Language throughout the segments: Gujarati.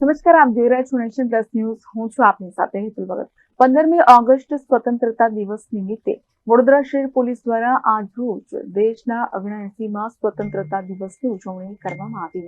નમસ્કાર, આપ જોઈ રહ્યા છો નેશન પ્લસ ન્યૂઝ. હું છું આપની સાથે હેતુલ ભગત. પંદરમી ઓગસ્ટ સ્વતંત્રતા દિવસ નિમિત્તે વડોદરા શહેર પોલીસ દ્વારા આજરોજ દેશના ઓગણએસીમાં સ્વતંત્રતા દિવસની ઉજવણી કરવામાં આવી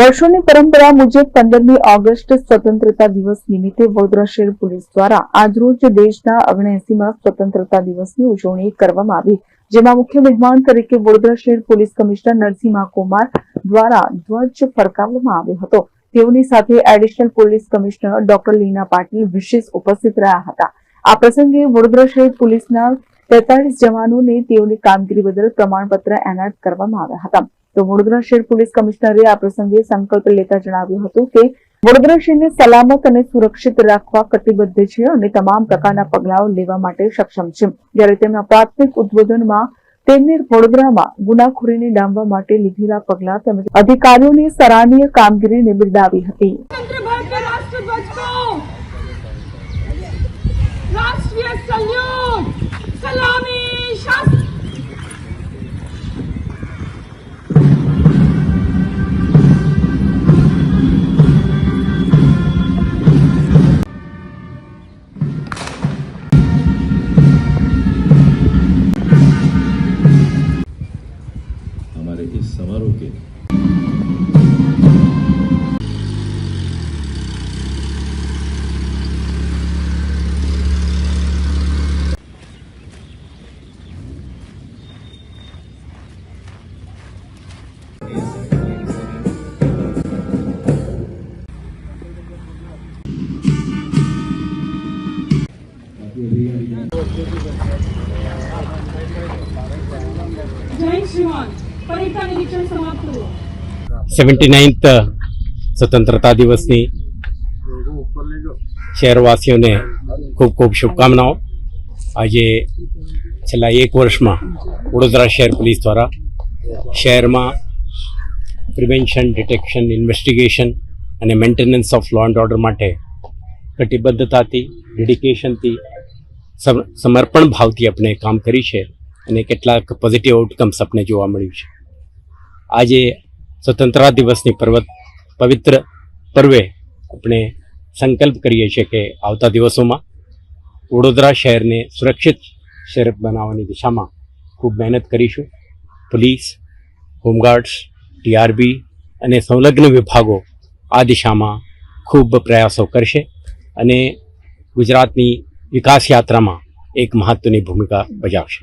વર્ષોની પરંપરા મુજબ પંદરમી ઓગસ્ટ સ્વતંત્રતા દિવસ નિમિત્તે વડોદરા શહેર પોલીસ દ્વારા આજરોજ દેશના ઓગણએસીમાં સ્વતંત્રતા દિવસની ઉજવણી કરવામાં આવી. જેમાં મુખ્ય મહેમાન તરીકે વડોદરા શહેર પોલીસ કમિશનર નરસિંહ કુમાર દ્વારા ધ્વજ ફરકાવવામાં આવ્યો હતો. તેઓની સાથે additional police commissioner doctor Leena Patil વિશેષ ઉપસ્થિત રહ્યા હતા. આ પ્રસંગે વડોદરા શહેર પોલીસના તેતાલીસ જવાનોને તેઓની કામગીરી બદલ પ્રમાણપત્ર એનાયત કરવામાં આવ્યા હતા. તો વડોદરા શહેર પોલીસ કમિશનરે આ પ્રસંગે સંકલ્પ લેતા જણાવ્યું હતું કે, વડોદરા શહેરને સલામત અને સુરક્ષિત રાખવા કટિબદ્ધ છે અને તમામ પ્રકારના પગલાઓ લેવા માટે સક્ષમ છે. જ્યારે તેમના પ્રાથમિક ઉદ્બોધનમાં તેમને વડોદરામાં ગુનાખોરીને ડામવા માટે લીધેલા પગલાં તેમજ અધિકારીઓની સરાહનીય કામગીરીને બિરદાવી હતી. સલામી समारोह के जय श्रीमान સેવન્ટી નાઇન્થ સ્વતંત્રતા દિવસની શહેરવાસીઓને ખૂબ ખૂબ શુભકામનાઓ. આજે છેલ્લા એક વર્ષમાં વડોદરા શહેર પોલીસ દ્વારા શહેરમાં પ્રિવેન્શન, ડિટેક્શન, ઇન્વેસ્ટિગેશન અને maintenance of law and order માટે કટિબદ્ધતાથી ડેડિકેશનથી સમર્પણ ભાવથી આપણે કામ કરી છે. અને કેટલાક પોઝિટિવ આઉટકમ્સ આપણે જોવા મળ્યું છે. આજે સ્વતંત્રતા દિવસની પર્વત, પવિત્ર પર્વે આપણે સંકલ્પ કરીએ છીએ કે આવતા દિવસોમાં વડોદરા શહેરને સુરક્ષિત શહેર બનાવવાની દિશામાં ખૂબ મહેનત કરીશું. પોલીસ, હોમગાર્ડ્સ ટીઆરબી અને સંલગ્ન વિભાગો આ દિશામાં ખૂબ પ્રયાસો કરશે અને ગુજરાતની વિકાસ યાત્રામાં એક મહત્ત્વની ભૂમિકા ભજાવશે.